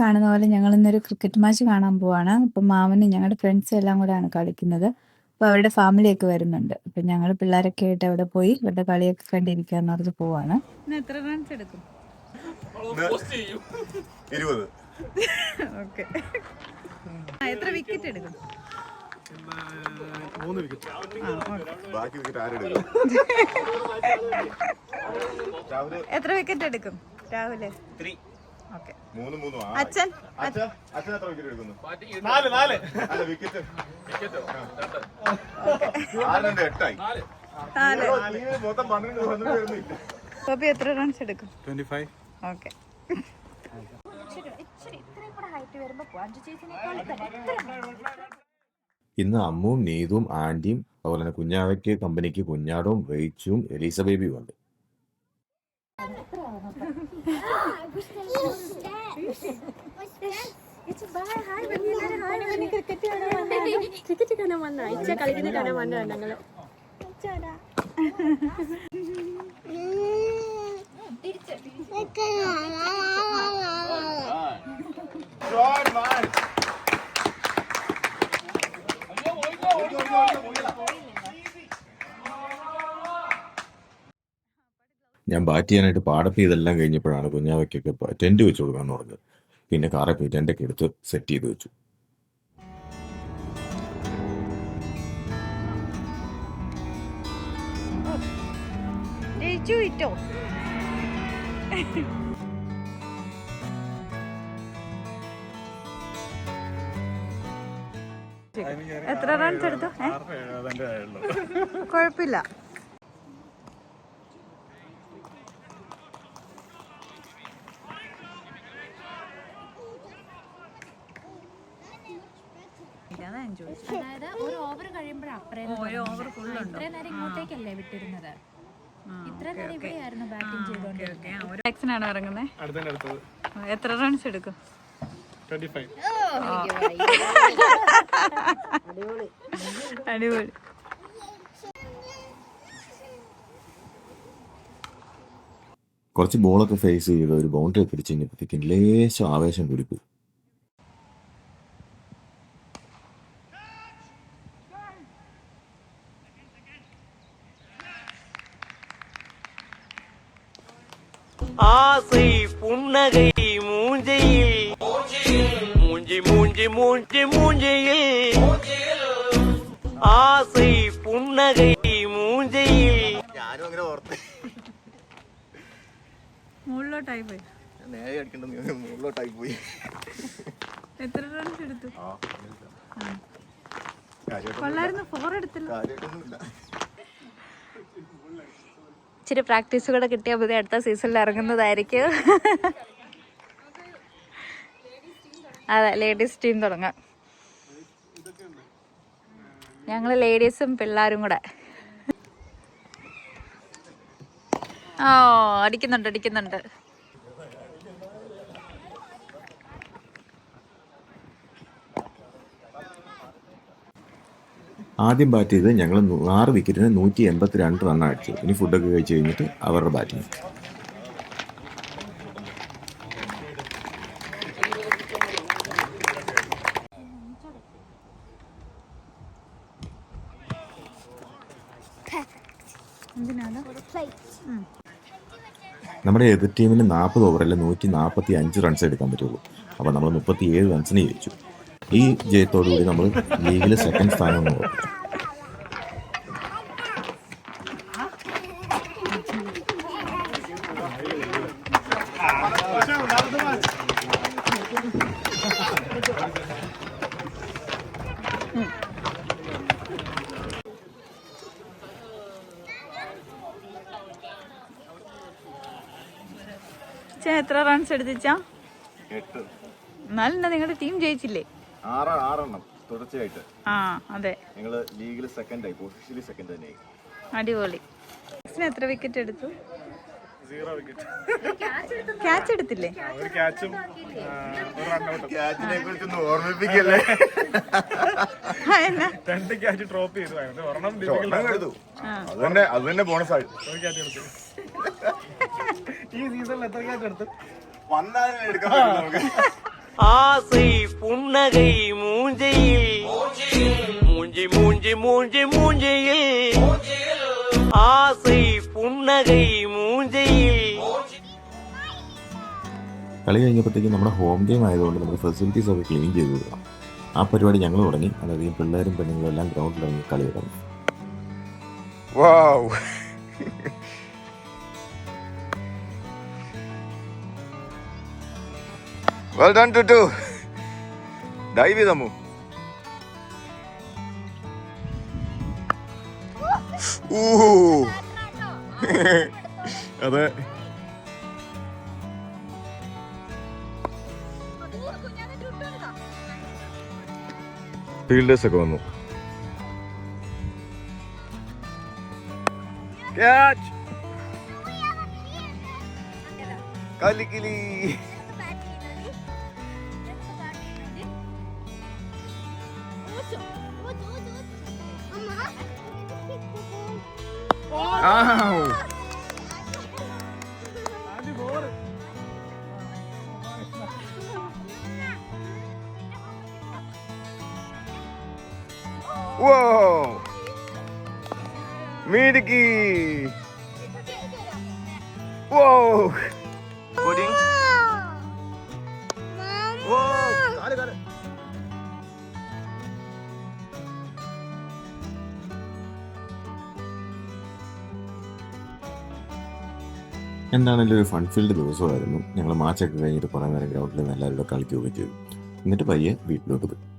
കാണുന്ന പോലെ ഞങ്ങൾ ഇന്നൊരു ക്രിക്കറ്റ് മാച്ച് കാണാൻ പോവാണ്. അപ്പം മാമനും ഞങ്ങളുടെ ഫ്രണ്ട്സ് എല്ലാം കൂടെയാണ് കളിക്കുന്നത്. അപ്പോൾ അവരുടെ ഫാമിലിയൊക്കെ വരുന്നുണ്ട്. അപ്പം ഞങ്ങൾ പിള്ളേരൊക്കെ ആയിട്ട് അവിടെ പോയി ഇവരുടെ കളിയൊക്കെ കണ്ടിരിക്കാന്ന് പറഞ്ഞ് പോവാണ്. എത്ര റൺസ് എടുക്കും? ഇരുപത്. ഓക്കെ എത്ര വിക്കറ്റ് എടുക്കും? മൂന്ന് വിക്കറ്റ് ബാക്കി വിക്കറ്റ് ആരെടുക്കും എത്ര വിക്കറ്റ് എടുക്കും രാഹുൽ? മൂന്ന് മൂന്ന് ആ അച്ഛൻ അച്ഛൻ എത്ര വിക്കറ്റ് എടുക്കുന്നു? നാല് നാല്. അല്ല വിക്കറ്റ് എട്ടായി. മൊത്തം പന്ത്രണ്ട് പന്ത്രണ്ട് വരുന്നില്ല ഗോപി എത്ര റൺസ് എടുക്കും? ട്വന്റി ഫൈവ് ഓക്കെ ഇന്ന് അമ്മുവും നീതും ആന്റിയും അതുപോലെ തന്നെ കുഞ്ഞാവയ്ക്ക് കമ്പനിക്ക് കുഞ്ഞാടും റേച്ചും എലീസ ബേബിയും ഉണ്ട്. ക്രിക്കറ്റ് കാണാൻ വന്ന ഇച്ച കളിക്കുന്ന കാണാൻ വന്നതാണ് ഞങ്ങൾ ഞാൻ ബാറ്റ് ചെയ്യാനായിട്ട് പാടപ്പ് ചെയ്തെല്ലാം കഴിഞ്ഞപ്പോഴാണ് കുഞ്ഞാവയ്ക്കൊക്കെ ടെന്റ് വെച്ച് കൊടുക്കാൻ പറഞ്ഞത് പിന്നെ കാറെ പോയി ടെന്റൊക്കെ എടുത്ത് സെറ്റ് ചെയ്ത് വെച്ചു. ജയിച്ചു എത്ര റൺസ് എടുത്തു? കുഴപ്പമില്ല. ഞാൻ ചോദിച്ചു അതായത് ഒരു ഓവർ കഴിയുമ്പോഴാണ് ഒരു full ഇത്രയും നേരം ഇങ്ങോട്ടേക്കല്ലേ വിട്ടിരുന്നത്? ഇത്രയും നേരം ഇവിടെയായിരുന്നു ബാറ്റിംഗ് ചെയ്തോണ്ടിരുന്നത് ഒരു ആക്സിനാണോ ഇറങ്ങുന്നത് അടുത്തതിന്റെ അടുത്തത്. എത്ര റൺസ് എടുക്കും? അടിപൊളി. കുറച്ച് ബോളൊക്കെ ഫേസ് ചെയ്ത് ഒരു ബൗണ്ടറി പിടിച്ച് കഴിഞ്ഞപ്പോഴത്തേക്കും ലേശം ആവേശം കൂടിപ്പോയി ஆசை புன்னகை மூஞ்சையில் மூஞ்சி மூஞ்சி மூஞ்சி மூஞ்சியில் ஆசை புன்னகை மூஞ்சையில் ഞാനും അങ്ങനെ ഓർത്ത് മുകളിലോട്ടായി പോയി നേരെ അടിക്കണ്ടെന്ന് മുകളിലോട്ടായി പോയി എത്ര റൺസ് എടുത്തു കൊള്ളായിരുന്നു ഫോർ എടുത്തില്ല കാര്യമായിട്ടൊന്നുമില്ല ഇച്ചിരി പ്രാക്ടീസ് കൂടെ കിട്ടിയാൽ മതി അടുത്ത സീസണിൽ ഇറങ്ങുന്നതായിരിക്കും. അതെ ലേഡീസ് ടീം തുടങ്ങാം. ഞങ്ങൾ ലേഡീസും പിള്ളേരും കൂടെ. ഓ അടിക്കുന്നുണ്ട് അടിക്കുന്നുണ്ട്. ആദ്യം ബാറ്റ് ചെയ്ത് ഞങ്ങൾ ആറ് വിക്കറ്റിന് നൂറ്റി എൺപത്തി രണ്ട് റണ്ണ അടിച്ചു. ഇനി ഫുഡൊക്കെ കഴിച്ച് കഴിഞ്ഞിട്ട് അവരുടെ ബാറ്റിംഗ് നമ്മുടെ എതിർ ടീമിന് നാൽപ്പത് ഓവറിൽ നൂറ്റി നാൽപ്പത്തി അഞ്ച് റൺസ് എടുക്കാൻ പറ്റുള്ളൂ. അപ്പോൾ നമ്മൾ മുപ്പത്തി ഏഴ് റൺസിന് ജയിച്ചു. ഈ ജയത്തോടുകൂടി നമ്മൾ ലീഗിൽ സെക്കൻഡ് സ്ഥാനം ഒന്ന് എത്ര റൺസ് എടുത്തിച്ചാ? എട്ട്. എന്നാലും നിങ്ങളുടെ ടീം ജയിച്ചില്ലേ? ആറ് ആറെണ്ണം തുടർച്ചയായിട്ട്. ആ അതെ. ഞങ്ങൾ ലീഗിൽ സെക്കൻഡ് ആയി ഒഫീഷ്യലി സെക്കൻഡ് തന്നെ അടിപൊളി. എത്ര വിക്കറ്റ് എടുത്തു? സീറോ വിക്കറ്റ് ക്യാച്ച് എടുത്തില്ലേ? ഒരു ക്യാച്ചും ക്യാച്ചിനെ കുറിച്ചൊന്നും ഓർമ്മിപ്പിക്കല്ലേ? രണ്ട് ക്യാച്ച് ഡ്രോപ്പ് ചെയ്തു. അതിന് ഒരെണ്ണം ആണ്. അത് തന്നെ അത് തന്നെ ബോണസ് ആയി. ഒരു ക്യാച്ച് എടുത്തു. ഈ സീസണിൽ എത്ര ക്യാച്ച് എടുത്തു? വന്നാലും എടുക്കാൻ നമുക്ക്. ஆசை புன்னகை மூஞ்சையில் மூஞ்சி மூஞ்சி மூஞ்சி மூஞ்சியில் ஆசை புன்னகை மூஞ்சையில் കളി കഴിഞ്ഞപ്പോഴത്തേക്കും നമ്മുടെ ഹോം ഗെയിം ആയതുകൊണ്ട് നമുക്ക് ഫെസിലിറ്റീസ് ഒക്കെ ക്ലീൻ ചെയ്ത് കൊടുക്കണം ആ പരിപാടി ഞങ്ങൾ തുടങ്ങി അതായത് പിള്ളേരും പെണ്ണുങ്ങളും എല്ലാം ഗ്രൗണ്ടിൽ ഇറങ്ങി കളി തുടങ്ങി വാവ് well done to to dive ചെയ്തമ്മു അതെ ഫീൽഡേഴ്സ് ഒക്കെ വന്നു. Catch കലിക്കിലി อ้าว Whoa! Miriki! Whoa! എന്താണെങ്കിലും ഒരു ഫൺ ഫീൽഡ് ദിവസമായിരുന്നു. ഞങ്ങൾ മാച്ചൊക്കെ കഴിഞ്ഞിട്ട് കുറേ നേരം ഗ്രൗണ്ടിൽ നിന്ന് എല്ലാവരും കളിക്കുകയൊക്കെ ചെയ്തു. എന്നിട്ട് പയ്യെ വീട്ടിലോട്ട് പോയി.